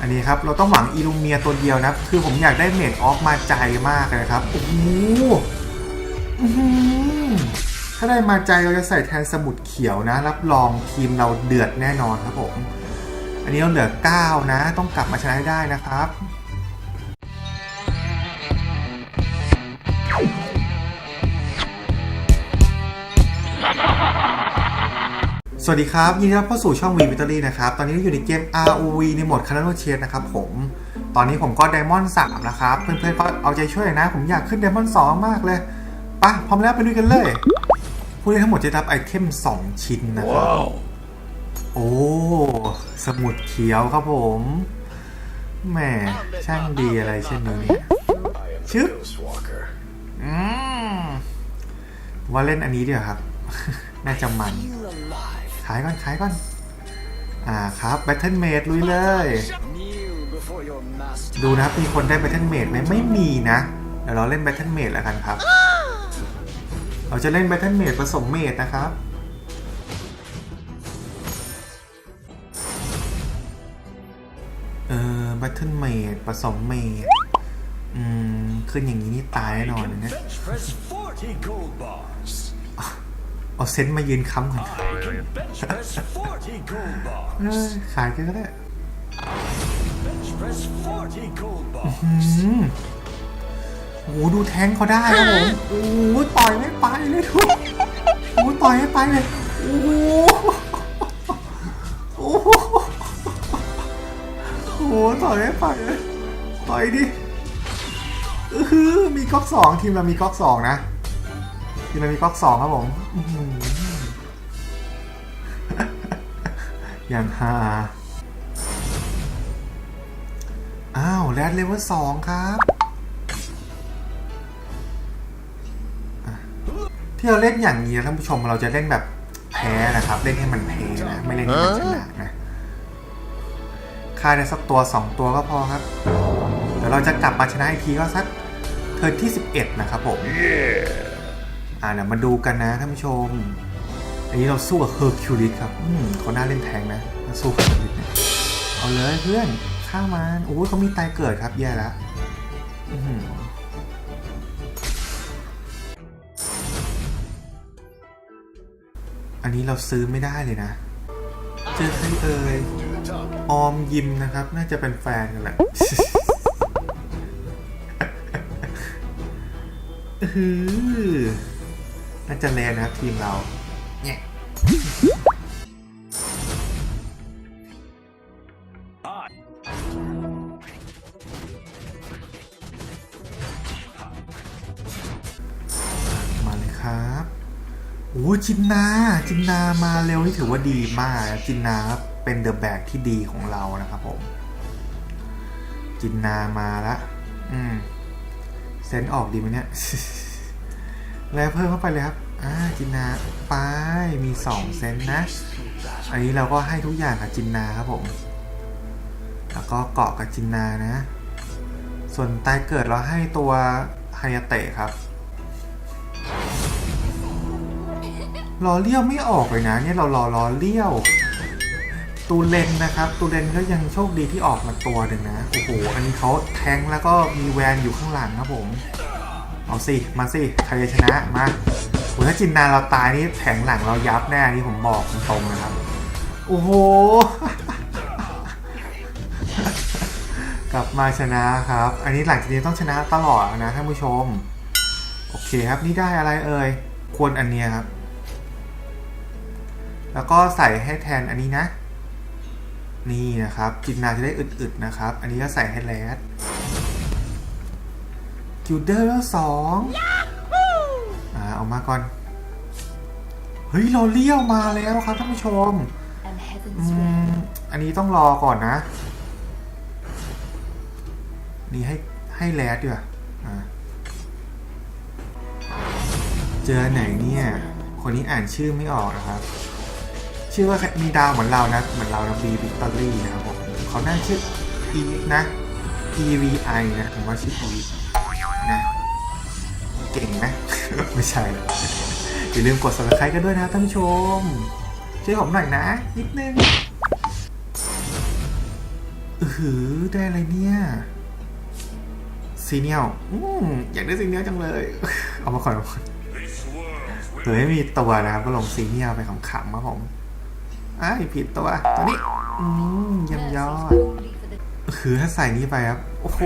อันนี้ครับ เราต้องหวังอีลูเมียตัวเดียวนะคือผมอยากได้เมดออฟมาใจมากเลยครับ โอ้โหถ้าได้มาใจเราจะใส่แทนสมุดเขียวนะ รับรองทีมเราเดือดแน่นอนครับผม อันนี้เราเหลือ 9 นะ ต้องกลับมาชนะได้นะครับ วัสดีครับ ยินดีต้อนรับเข้าสู่ช่อง V Victory นะครับ ตอนนี้เราอยู่ในเกม ROV ในโหมดคาร์โนเชนนะครับผม ตอนนี้ผมก็ไดมอนด์3นะครับ เพื่อนๆก็เอาใจช่วยนะ ผมอยากขึ้นไดมอนด์2มากเลยไปะพร้อมแล้วไปลุยกันเลย ผู้เล่นทั้งหมดจะได้รับไอเทม 2 ชิ้นนะครับ โอ้ สมุดเขียวครับผม แหมช่างดีอะไรเช่นนี้เนี่ยชึบ Walker. อืมว่าเล่นอันนี้ดีกว่าครับ น่าจะมัน ขายก่อนขายก่อน อ่าครับ Battle Mate ลุยเลย ดูนะครับมีคนได้ Battle Mate ไหมไม่มีนะเดี๋ยวเราเล่น Battle Mate แล้วกันครับ เราจะเล่น Battle Mate ผสมเมดนะครับเออ Battle Mate ผสมเมดอืม ขึ้นอย่างนี้นี่ตายแน่นอนนะ เนี่ย Bench press 40 gold bars. เอาเซนต์มายืนค้ำก่อน I can bench press 40 gold เอ bars. อขายกันก็ได้ Bench press 40 gold อื bars. มโอ้โหดูแทงเขาได้ครับผมโอ้โหต่อยไม่ไปเลยทุกโอ้โหต่อยไม่ไปเลยโอ้โหโอ้โหโอ้โหต่อยไม่ไปเลยต่อยดิอือหือมีก๊อกสองทีมเรามีก๊อกสองนะ ทีมเรามีก๊อกสองครับผมอย่างฮาอ้าวแรดเลเวลสองครับที่เราเล่นอย่างนี้ท่านผู้ชมเราจะเล่นแบบแพ้นะครับ เล่นให้มันแพ้นะไม่เล่นให้มันชนะนะฆ่าได้สักตัวสองตัวก็พอครับเดี๋ยวเราจะกลับมาชนะอีกทีก็สักเทิร์นที่ 11 นะครับผม อ่าเดี๋ยวมาดูกันนะท่านผู้ชม อันนี้เราสู้กับเฮอร์คิวลิสครับอืมเขาหน่าเล่นแทงนะสู้กับเฮอร์คิวลิสเนี่ยเอาเลยเพื่อนฆ่ามันโอ้ยเขามีตายเกิดครับแย่แล้วอื้อหืออันนี้เราซื้อไม่ได้เลยนะเจอใครเอ่ยออมยิมนะครับ น่าจะเป็นแฟนกันแหละอื้อ น่าจะแรงนะครับทีมเราเนี่ยมาเลยครับโอ้จินนา จินนามาเร็วนี่ถือว่าดีมากจินนาเป็นเดอะแบกที่ดีของเรานะครับผม จินนามาละ อืมเซนออกดีไหมเนี่ย แล้วเพิ่มเข้าไปเลยครับ อ่าจินนาไปมีสองเซนนะ อันนี้เราก็ให้ทุกอย่างกับจินนาครับผม แล้วก็เกาะกับจินนานะ ส่วนตายเกิดเราให้ตัวไฮยาเตะครับรอเลี้ยวไม่ออกเลยนะเนี่ยเรารอรอเลี้ยว ตูเลนนะครับ ตูเลนก็ยังโชคดีที่ออกมาตัวหนึ่งนะ โอ้โห อันนี้เขาแทงแล้วก็มีแวนอยู่ข้างหลังครับผม เอาสิ มาสิใครจะชนะมาโอ้ถ้าจินนาเราตายนี่แผงหลังเรายับแน่นี่ผมบอกตรงๆนะครับ โอ้โห กลับมาชนะครับ อันนี้หลังจากนี้ต้องชนะตลอดนะท่านผู้ชม โอเคครับนี่ได้อะไรเอ่ย ควรอันเนี้ยครับ แล้วก็ใส่ให้แทนอันนี้นะ นี่นะครับจินนาจะได้อึดๆนะครับ อันนี้ก็ใส่ให้แรด กิลเดอร์แล้วสองอ่าเอามาก่อน เฮ้ย เราเลี้ยวมาแล้วครับท่านผู้ชม and อื heaven's ม way. อันนี้ต้องรอก่อนนะ นี่ให้ให้แรดดีกว่าอ่าเจอไหนเนี่ย คนนี้อ่านชื่อไม่ออกนะครับ ชื่อว่ามีดาวเหมือนเรานะ เหมือนเรานะบีบิตเตอรี่นะครับผมเขาน่าชื่ออีนะ E V I นะผมว่าชื่ออี นะ เก่งนะ ไม่ใช่เลยอย่าลืมกด subscribe กันด้วยนะท่านผู้ชม ช่วยผมหน่อยนะ นิดนึงเออหือได้อะไรเนี่ยซีเนียลอืมอยากได้ซีเนียลจังเลย เอามาก่อนเอามาก่อนเผื่อไม่มีตัวนะครับ ก็ลงซีเนียลไปขำๆครับผมอ้ายผิดตัวตัวนี้ อืมเยี่ยมยอด คือถ้าใส่นี้ไปครับ โอ้โห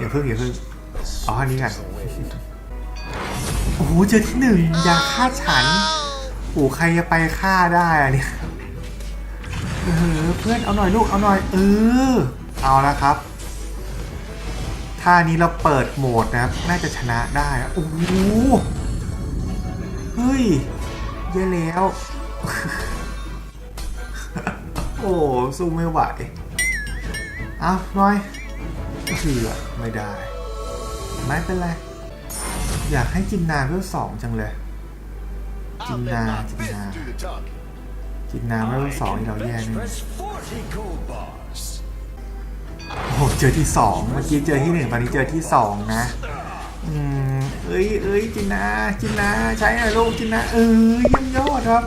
อย่าเพิ่งอย่าเพิ่งอ๋ออันนี้กันโอ้โหเจอที่หนึ่งยาฆ่าฉันโอ้ใครจะไปฆ่าได้อะเนี่ยเออเพื่อนเอาหน่อยลูกเอาหน่อยเออเอาแล้วครับท่านี้เราเปิดโหมดนะครับ น่าจะชนะได้โอ้โหเฮ้ยเย่แล้ว โอ้สู้ไม่ไหว เอาหน่อย เสือไม่ได้ ไม่เป็นไร อยากให้จินนาเวลสองจังเลย จินนาจินนาจินนาเวลสองนี่เราแย่ Bench แน่โอ้โหเจอที่สองเมื่อกี้เจอที่หนึ่งตอนนี้เจอที่สองนะอืมเอ้ยเอ้ยจินนาจินนาใช้หน่อยลูกจินนาเอ้ยยี่ยมยอดครับ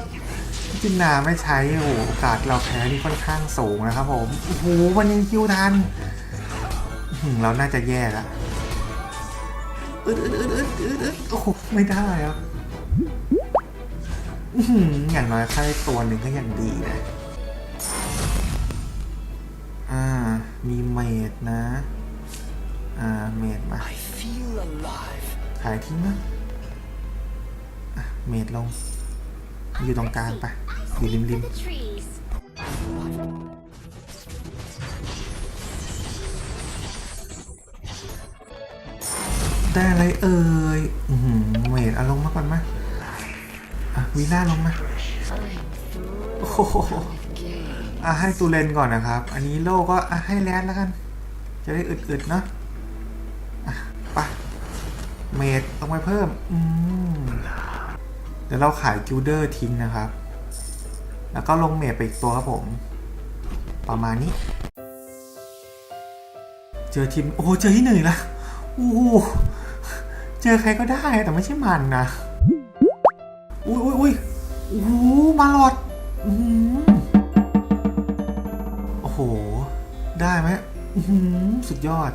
จินนาไม่ใช้โอ้โอกาสเราแพ้นี่ค่อนข้างสูงนะครับผมโอ้โหวันนี้คิวทัน เราน่าจะแย่แล้วอึดอึดอึดอึดอึดอึดโอ้โหไม่ได้ครับอื้อหืออย่างน้อยแค่ตัวหนึ่งก็ยังดีนะ อ่า มีเมดนะ อ่า เมดมา I feel alive. ขายทิ้งนะอะเมดลง อยู่ตรงกลางไปอยู่ริมริม ได้อะไรเอ่ยอือหือเมดเอาลงมาก่อนมาอะวีล่าลงมาโอ้โหอะให้ตูเลนก่อนนะครับ อันนี้โลก็อะให้แรดแล้วกัน จะได้อึดๆเนาะอะไปเมดลงไปเพิ่ม อืมเดี๋ยวเราขายกิลเดอร์ทิ้งนะครับ แล้วก็ลงเมดไปอีกตัวครับผม ประมาณนี้ เจอทีม โอ้เจอที่หนึ่งละโอ้ เจอใครก็ได้แต่ไม่ใช่มันนะ อุ้ยอุ้ยอุ้ยโอ้โหมาหลอดอืมโอ้โห ได้ไหมอือหือสุดยอด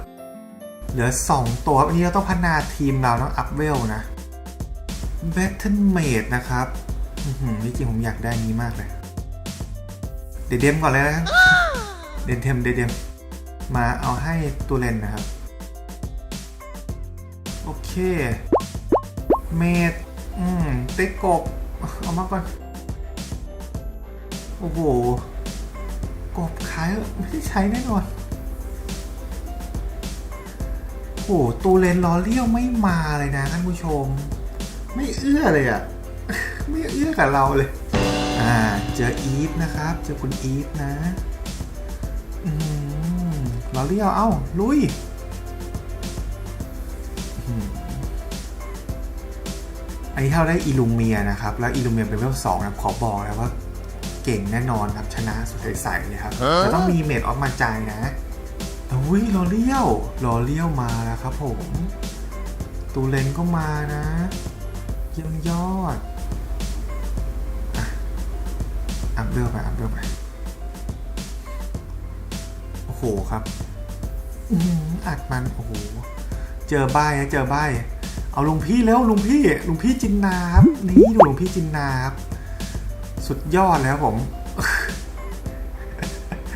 เหลือสองตัวอันนี้เราต้องพัฒนาทีมเราต้องอัพเวลนะ b a t t l e m a d e นะครับอือหือจริงผมอยากได้นี้มากเลย เดเดมก่อนเลยนะเดนเทมเดเดมมาเอาให้ตัวเลนนะครับ โอเค เมดอืมเต็กกบ เอามาก่อน โอ้โห กบขายไม่ได้ใช้แน่นอน โอ้โหตูเลนล้อเลี้ยวไม่มาเลยนะท่านผู้ชม ไม่เอื้อเลยอะ่ะ ไม่เอื้อกับเราเลย อ่า เจออีฟนะครับ เจอคุณอีฟนะ อืมล้อเลี้ยว เอ้า ลุย อืมอันนี้เราได้อิลูเมียนะครับ แล้วอิลูเมียเป็นเลเวลสองนะขอบอกแล้วว่าเก่งแน่นอนครับชนะสุดใสๆเลยครับแต่ต้องมีเมดออฟมาใจายนะอุ้ยลอเลี้ยวลอเลี้ยวมาแล้วครับผม ตูเลนก็มานะเยี่ยมยอดอะอัพเดอร์ไปอัพเดอร์ไปโอ้โหครับอือหืออัดมันโอ้โห เจอใบนะเจอใบเอาลุงพี่แล้วลุงพี่ลุงพี่จินนาบนี่ดูลุงพี่จินนาบสุดยอดแล้วผม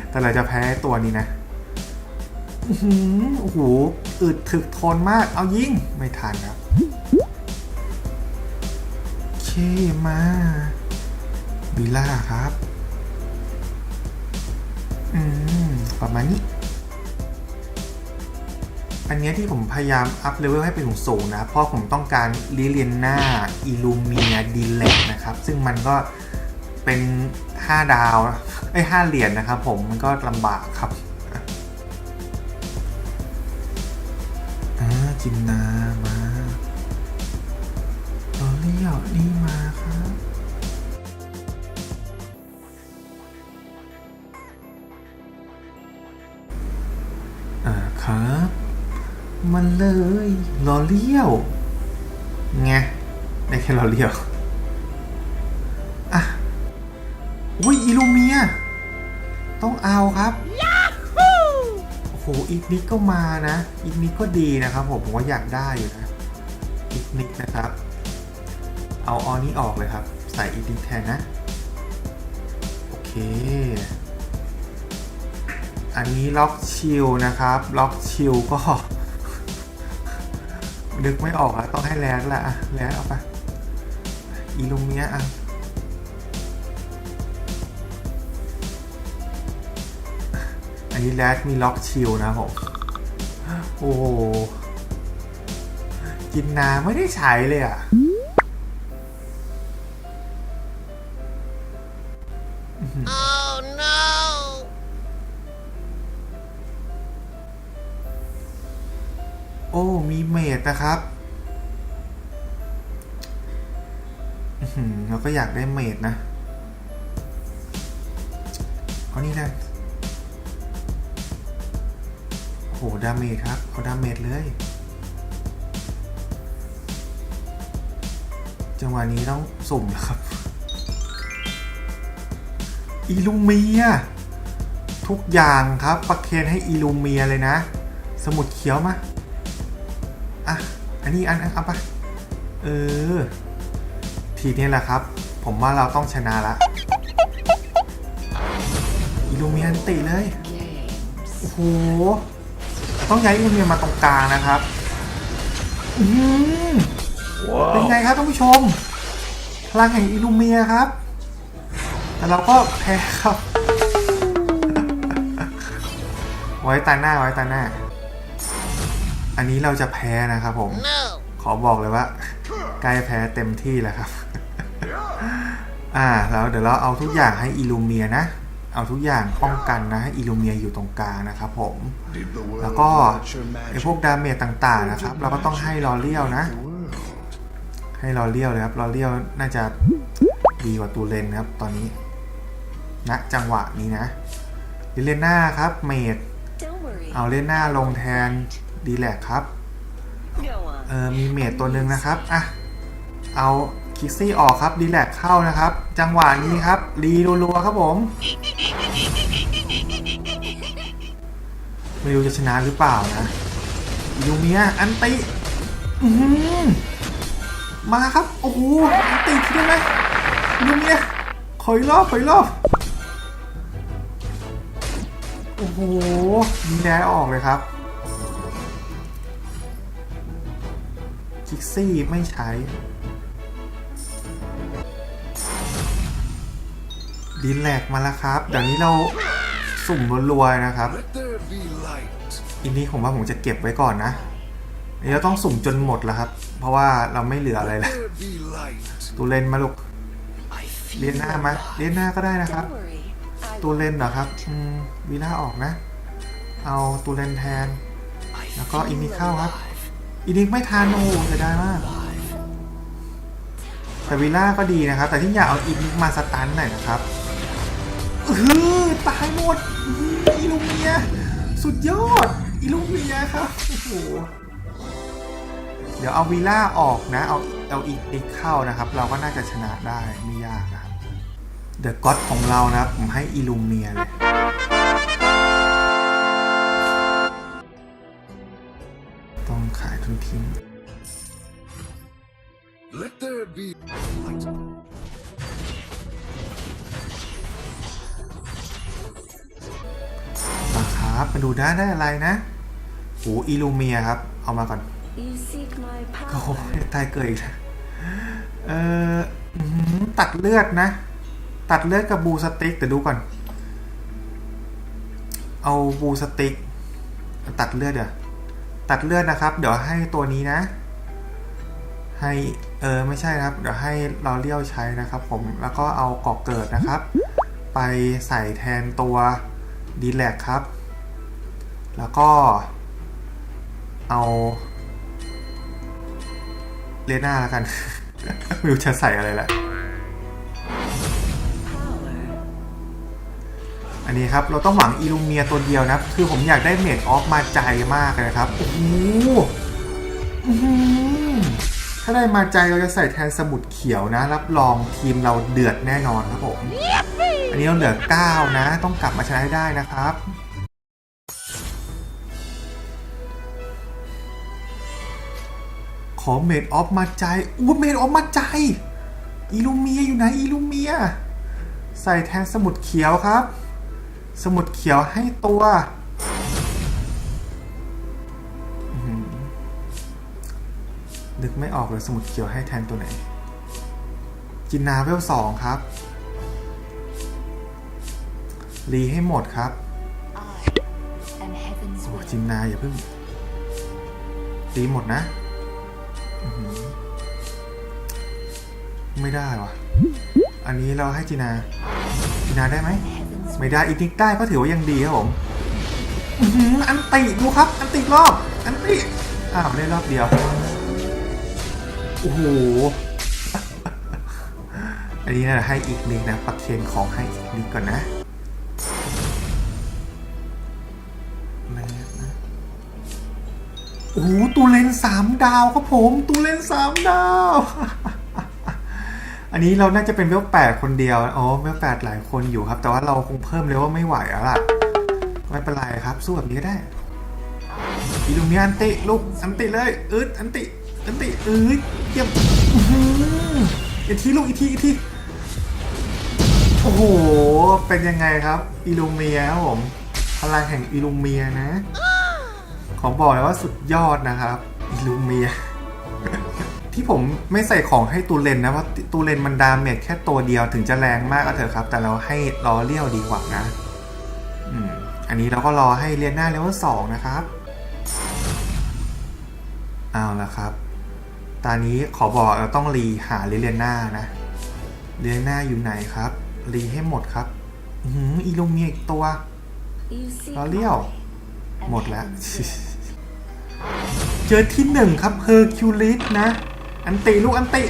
แต่เราจะแพ้ตัวนี้นะอือหือโอ้โหอึดถึกทนมาก เอายิงไม่ทันครับเคมาวิล่าครับ อืม ประมาณนี้ อันนี้ที่ผมพยายามอัพเลเวลให้เป็นสูงนะเพราะผมต้องการลิเลียนหน้าอิลูเมียดีเลกนะครับ ซึ่งมันก็เป็น 5 ดาวไอ้ย5เหรียญนะครับผมมันก็ลำบากครับจินนามาลอเลี่ยวนี่มาครับอ่าครับ มันเลยลอเลี่ยวไงได้แค่ลอเลี่ยวอะอุ้ยอิลูเมีย ต้องเอาครับโอ้โหอีกนิดก็มานะ อีกนิดก็ดีนะครับผมผมว่าอยากได้อยู่นะอีกนิดนะครับ เอาออนี้ออกเลยครับ ใส่อีกนิดแทนนะ โอเคอันนี้ล็อกชิลนะครับ ล็อกชิลก็ นึกไม่ออกอะต้องให้แลนละอะแลนเอาไปอีลูเมียอะอันนี้แลนมีล็อกชิลนะผม โอ้โหกินนาไม่ได้ใช้เลยอะ โอ้ มีเมดนะครับเราก็อยากได้เมดนะ เอานี่นะโอ้โหดาเมจครับ เอาดาเมจเลย จังหวะนี้ต้องสุ่มแล้วครับอีลูเมีย ทุกอย่างครับ ประเคนให้อีลูเมียเลยนะ สมุดเขียวมา อะ อันนี้อันเอาไปเออ ทีนี้แหละครับ ผมว่าเราต้องชนะละอีลูเมียนติเลย โอ้โห ต้องย้ายอีลูเมียมาตรงกลางนะครับ อืมเป็นไงครับท่านผู้ชม พลังแห่งอิลูเมียครับ แต่เราก็แพ้ครับ ไว้ตาหน้าไว้ตาหน้า อันนี้เราจะแพ้นะครับผม ขอบอกเลยว่าใกล้แพ้เต็มที่แล้วครับ อ่าแล้วเดี๋ยวเราเอาทุกอย่างให้อิลูเมียนะ เอาทุกอย่างป้องกันนะให้อิลูเมียอยู่ตรงกลางนะครับผม Did the world แล้วก็ watch your ไอ magic? พวกดาเมจต่างๆนะครับ เราก็ต้องให้ลอเลียวนะ The world. ให้ลอเลียวเลยครับลอเลียวน่าจะดีกว่าตูเลนนะครับ ตอนนี้ณจังหวะนี้นะลิเลน่าครับเมด Don't worry. เอาเลน่าลงแทน ดีแลกครับ Go on. เออมีเมดตัวหนึ่งนะครับอะเอาคิกซี่ออกครับดีแลกเข้านะครับ จังหวะนี้ครับรีรัวๆครับผม ไม่รู้จะชนะหรือเปล่านะยูเมียอันติอื้อหือมาครับ โอ้โหอันติทีได้ไหมยูเมียขออีกรอบขออีกรอบโอ้โหมีแดออกเลยครับ คิกซี่ไม่ใช้ดินแหลกมาแล้วครับ เดี๋ยวนี้เราสุ่มรัวๆนะครับ อินนี้ผมว่าผมจะเก็บไว้ก่อนนะนนี้เราต้องสุ่มจนหมดแล้วครับ เพราะว่าเราไม่เหลืออะไรแล้วตูเลนมาลูกเลียนหน้ามาเลียนหน้าก็ได้นะครับ ตูเลนเหรอครับวีล่าออกนะ เอาตูเลนแทน แล้วก็อินนี้เข้าครับ alive. อินนี้ไม่ทานโอ้เสียดายมากแต่วิล่าก็ดีนะครับ แต่ที่อยากเอาอินมาสตันหน่อยนะครับเออตายหมดอื้ออิลูเมีย สุดยอดอิลูเมียครับโอ้โหเดี๋ยวเอาวิล่าออกนะ เอาเอาอีกอีกเข้านะครับ เราก็น่าจะชนะได้ไม่ยากนะครับเดอะก็อดของเรานะครับผมให้อิลูเมียเลย ต้องขายทุนทิ้ง Let there be light. มาครับมาดูได้ได้อะไรนะโหอิลูเมียครับ เอามาก่อน You seek my โอ้โห power. ตายเกิดอีกแล้วเอ่ออื้อหือตัดเลือดนะ ตัดเลือดกับบูสติ๊กแต่ดูก่อน เอาบูสติ๊กตัดเลือดเดี๋ยว ตัดเลือดนะครับ เดี๋ยวให้ตัวนี้นะ ให้เออไม่ใช่นะครับ เดี๋ยวให้เราเลี้ยวใช้นะครับ ผมแล้วก็เอากอกเกิดนะครับ ไปใส่แทนตัวดีแลกครับ แล้วก็เอาเลน่าแล้วกัน ไม่รู้จะใส่อะไรละ นนี้ครับเราต้องหวังอิลูเมียตัวเดียวนะคือผมอยากได้เมดออฟมาใจมากเลยนะครับโอ้โหถ้าได้มาใจเราจะใส่แทนสมุดเขียวนะ รับรองทีมเราเดือดแน่นอนครับผมอันนี้เราเหลือ 9 นะ ต้องกลับมาชนะให้ได้นะครับขอเมดออฟมาใจอู้เมดออฟมาใจอีลูเมียอยู่ไหนอีลูเมีย ใส่แทนสมุดเขียวครับ สมุดเขียวให้ตัวอื้อหือนึกไม่ออกเลยสมุดเขียวให้แทนตัวไหน จินนาเวลสองครับ รีให้หมดครับ I am heaven's โอ้ will. จินนาอย่าเพิ่ง รีหมดนะอื้อหือไม่ได้วะอันนี้เราให้จินา จินาได้ไหม ไม่ได้อีกนิดได้ก็ถือว่ายังดีครับผมอืมอันติดูครับ อันติรอบ อันติอ้าวได้รอบเดียว โอ้โห อันนี้นะให้อีกนิดนะประเคนของให้อีกนิดก่อนนะแรกนะโอ้โหตูเลนสามดาวครับผมตูเลนสามดาว อันนี้เราน่าจะเป็นเวลแปดคนเดียวอ๋อเวลแปดหลายคนอยู่ครับ แต่ว่าเราคงเพิ่มเลยว่าไม่ไหวแล้วล่ะไม่เป็นไรครับ สู้แบบนี้ก็ได้อีลูเมียอันติลูกอันติเลยอึดอันติอันติอึดเยี่ยมอือหืออีทีลูกอีทีอีทีโอ้โห เป็นยังไงครับอีลูเมียครับผมพลังแห่งอีลูเมียนะ ขอบอกเลยว่าสุดยอดนะครับ อีลูเมีย ที่ผมไม่ใส่ของให้ตูเลนนะเพราะตูเลนมันดาเมจแค่ตัวเดียวถึงจะแรงมากก็เถอะครับ แต่เราให้รอเลี้ยวดีกว่านะอืมอันนี้เราก็รอให้เรียนหน้าเลเวลสองนะครับเอาละครับ ตอนนี้ขอบอกเราต้องรีหาเรียนหน้านะเรียนหน้าอยู่ไหนครับ รีให้หมดครับอือหืออีลูเมียอีกตัว You seek รอเลี้ยว หมดแล้วเจอที่หนึ่งครับเฮอร์คิวลิสนะ อันติลูกอันติ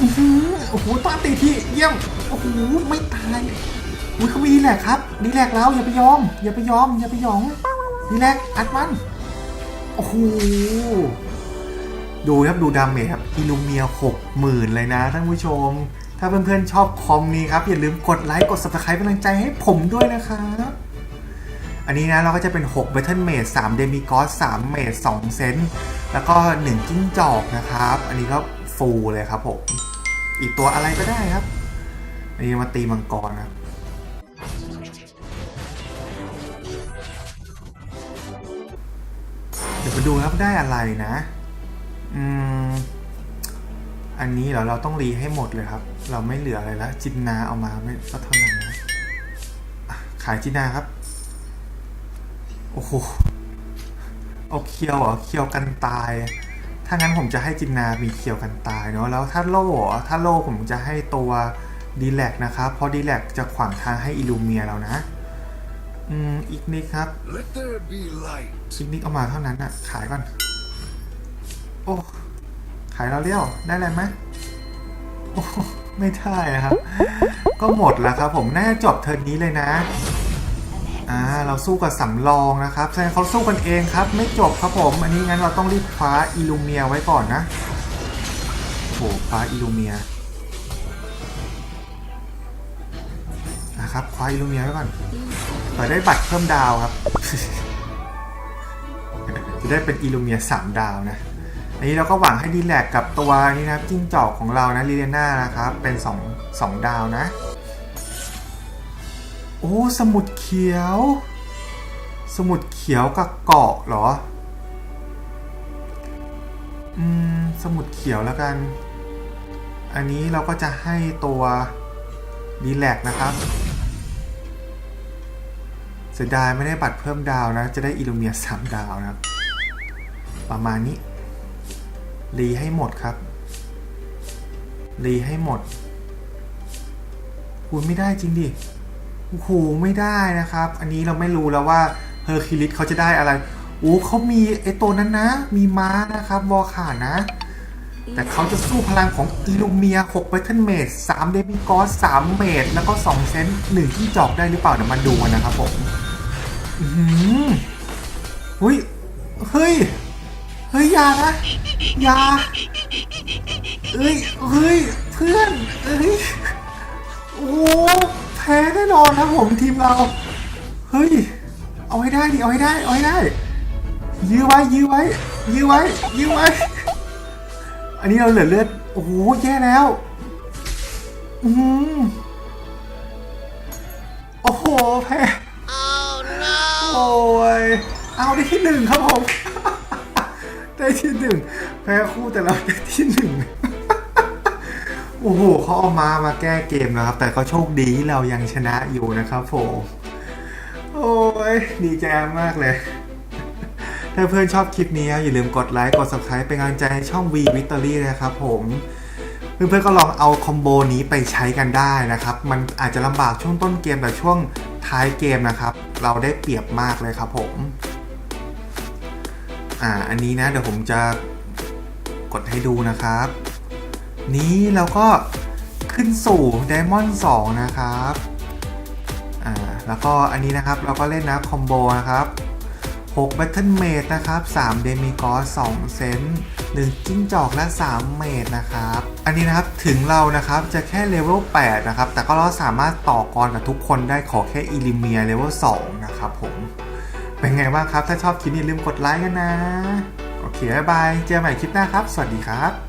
อื้อหือโอ้โหต้องอันติที่เยี่ยม โอ้โหไม่ตายอุ้ยเขามีดีแลกครับดีแลกแล้วอย่าไปยอม อย่าไปยอม อย่าไปยองดีแลกอัดมันโอ้โหดูครับดูดาเมจครับอิลูเมียหกหมื่นเลยนะท่านผู้ชม ถ้าเพื่อนๆชอบคอมนี้ครับ อย่าลืมกดไลค์กด subscribe เป็นกำลังใจให้ผมด้วยนะครับ อันนี้นะเราก็จะเป็น6 Battle Mage 3 Demigod 3 Mage 2เซนแล้วก็ 1 จิ้งจอกนะครับ อันนี้ก็ฟูลเลยครับผม อีกตัวอะไรก็ได้ครับ อันนี้มาตีมังกรนะครับเดี๋ยวไปดูครับได้อะไรนะ อืม อันนี้เหรอเราต้องรีให้หมดเลยครับ เราไม่เหลืออะไรแล้วจินนาเอามาไม่ก็เท่านั้นนะขายจินนาครับ โอ้โหเอาเคียวเหรอเคียวกันตาย ถ้างั้นผมจะให้จินนามีเคียวกันตายเนาะแล้วถ้าโล่เหรอถ้าโล่ผมจะให้ตัวดีแลกนะครับ เพราะดีแลกจะขวางทางให้อิลูเมียเรานะ อืมอีกนิดครับ Let there be light. อีกนิดเอามาเท่านั้นอะขายก่อน โอ้ ขายเราเลี้ยวได้อะไรไหมโอ้ไม่ได้อะครับ ก็หมดแล้วครับผม น่าจะจบเทิร์นนี้เลยนะ And อ่าเราสู้กับสำรองนะครับแสดงเขาสู้กันเองครับ ไม่จบครับผม อันนี้งั้นเราต้องรีบคว้าอิลูเมียไว้ก่อนนะโอ้โหคว้าอิลูเมียนะครับคว้าอิลูเมียไว้ก่อนเปิดได้บัตรเพิ่มดาวครับจะได้เป็นอิลูเมียสามดาวนะอันนี้เราก็หวังให้ดีแลกกับตัวนี้นะครับจิ้งจอกของเรานะลีเดน่านะครับเป็นสองสองดาวนะ โอ้ สมุดเขียว สมุดเขียวกับเกาะเหรอ อืม สมุดเขียวแล้วกัน อันนี้เราก็จะให้ตัวดีแลกนะครับ เสียดายไม่ได้บัตรเพิ่มดาวนะ จะได้อิลูเมียสามดาวนะ ประมาณนี้ รีให้หมดครับ รีให้หมดคุณไม่ได้จริงดิ โอ้โหไม่ได้นะครับ อันนี้เราไม่รู้แล้วว่าเฮอร์คิลิสเขาจะได้อะไรโอ้เขามีไอตัวนั้นนะ มีม้านะครับวอขานะ แต่เขาจะสู้พลังของอีลูเมีย6 b a t t l e Mage 3 d e m i g o d 3เมดแล้วก็ 2 เซนต์1ที่จอกได้หรือเปล่าเดี๋ยวมาดูกันนะครับผมอือหือเฮ้ย เฮ้ย เฮ้ยยานะยาเอ้ย เฮ้ย เพื่อนเอ้ย โอ้ พพ้แน่นอนครับผมทีมเรา เฮ้ย เอาให้ได้ดิ เอาให้ได้ เอาให้ได้ ยื้อไว้ ยื้อไว้ ยื้อไว้ ยื้อไว้ อันนี้เราเหลือเลือด โอ้โห แย่แล้ว อืมโอ้โห แพ้ โอ้ย เอาได้ที่หนึ่งครับผม ได้ที่หนึ่ง แพ้คู่แต่เราได้ที่หนึ่ง โอ้โหเขาเอามามาแก้เกมนะครับ แต่ก็โชคดีที่เรายังชนะอยู่นะครับผมโอ้ยดีใจมากเลย ถ้าเพื่อนชอบคลิปนี้อย่าลืมกดไลค์กด subscribe เป็นกำลังใจให้ช่อง V Victory นะครับผมเพื่อนๆก็ลองเอาคอมโบนี้ไปใช้กันได้นะครับ มันอาจจะลำบากช่วงต้นเกมแต่ช่วงท้ายเกมนะครับ เราได้เปรียบมากเลยครับผม อ่า อันนี้นะเดี๋ยวผมจะกดให้ดูนะครับ นี้เราก็ขึ้นสู่ Diamond 2 นะครับ อ่า แล้วก็อันนี้นะครับเราก็เล่นนะคอมโบนะครับ6 Battle Mage นะครับ3 d e m i g o d 2เซน1จิ้งจอกและ 3 เมดนะครับ อันนี้นะครับถึงเรานะครับจะแค่เลเวล8นะครับ แต่ก็เราสามารถต่อกรกับทุกคนได้ขอแค่อิลิเมียเลเวล2นะครับผม เป็นไงบ้างครับ ถ้าชอบคลิปนี้ลืมกดไลค์กันนะ โอเค บ๊ายบาย เจอกันใหม่คลิปหน้าครับ สวัสดีครับ